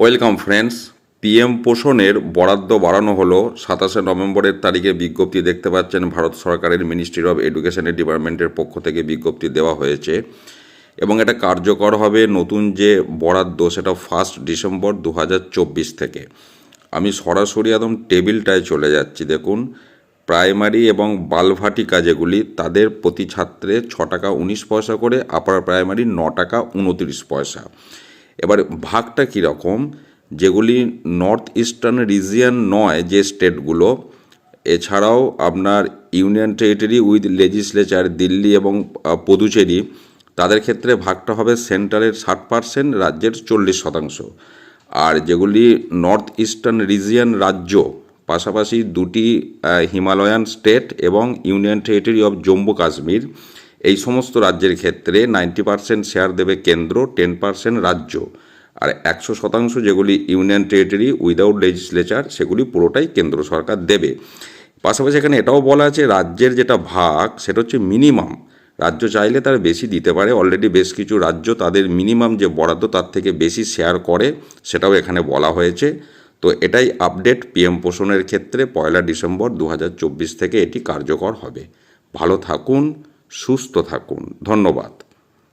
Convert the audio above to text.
Welcome friends, PM পোষণের বরাদ্দ বাড়ানো হলো সাতাশে নভেম্বরের তারিখে বিজ্ঞপ্তি দেখতে পাচ্ছেন ভারত সরকারের মিনিস্ট্রি অফ এডুকেশনের ডিপার্টমেন্টের পক্ষ থেকে বিজ্ঞপ্তি দেওয়া হয়েছে। এবং এটা কার্যকর হবে নতুন যে বরাদ্দ, সেটা ফার্স্ট ডিসেম্বর দু হাজার চব্বিশ থেকে। আমি সরাসরি একদম টেবিলটায় চলে যাচ্ছি, দেখুন। প্রাইমারি এবং বালভাটিকা যেগুলি তাদের প্রতি ছাত্রে ছ টাকা উনিশ পয়সা করে, আপার প্রাইমারি ন টাকা উনত্রিশ পয়সা। এবার ভাগটা কীরকম যেগুলি নর্থ ইস্টার্ন রিজিয়ান নয় যে স্টেটগুলো এছাড়াও আপনার union territory with legislature Delhi এবং পুদুচেরি, তাদের ক্ষেত্রে ভাগটা হবে সেন্ট্রালের ষাট পার্সেন্ট রাজ্যের চল্লিশ শতাংশ। আর যেগুলি নর্থ ইস্টার্ন রিজিয়ান রাজ্য, পাশাপাশি দুটি হিমালয়ান স্টেট এবং union territory of Jammu Kashmir এই সমস্ত রাজ্যের ক্ষেত্রে নাইনটি পার্সেন্ট শেয়ার দেবে কেন্দ্র, টেন পার্সেন্ট রাজ্য। আর একশো শতাংশ যেগুলি ইউনিয়ন টেরিটরি উইদাউট লেজিসলেচার সেগুলি পুরোটাই কেন্দ্র সরকার দেবে। পাশাপাশি এখানে এটাও বলা আছে, রাজ্যের যেটা ভাগ, সেটা হচ্ছে মিনিমাম রাজ্য চাইলে তার বেশি দিতে পারে। অলরেডি বেশ কিছু রাজ্য তাদের মিনিমাম যে বরাদ্দ, তার থেকে বেশি শেয়ার করে, সেটাও এখানে বলা হয়েছে। তো এটাই আপডেট পিএম পোষণের ক্ষেত্রে পয়লা ডিসেম্বর দু হাজার চব্বিশ থেকে এটি কার্যকর হবে। ভালো থাকুন। সুস্থ থাকুন। ধন্যবাদ।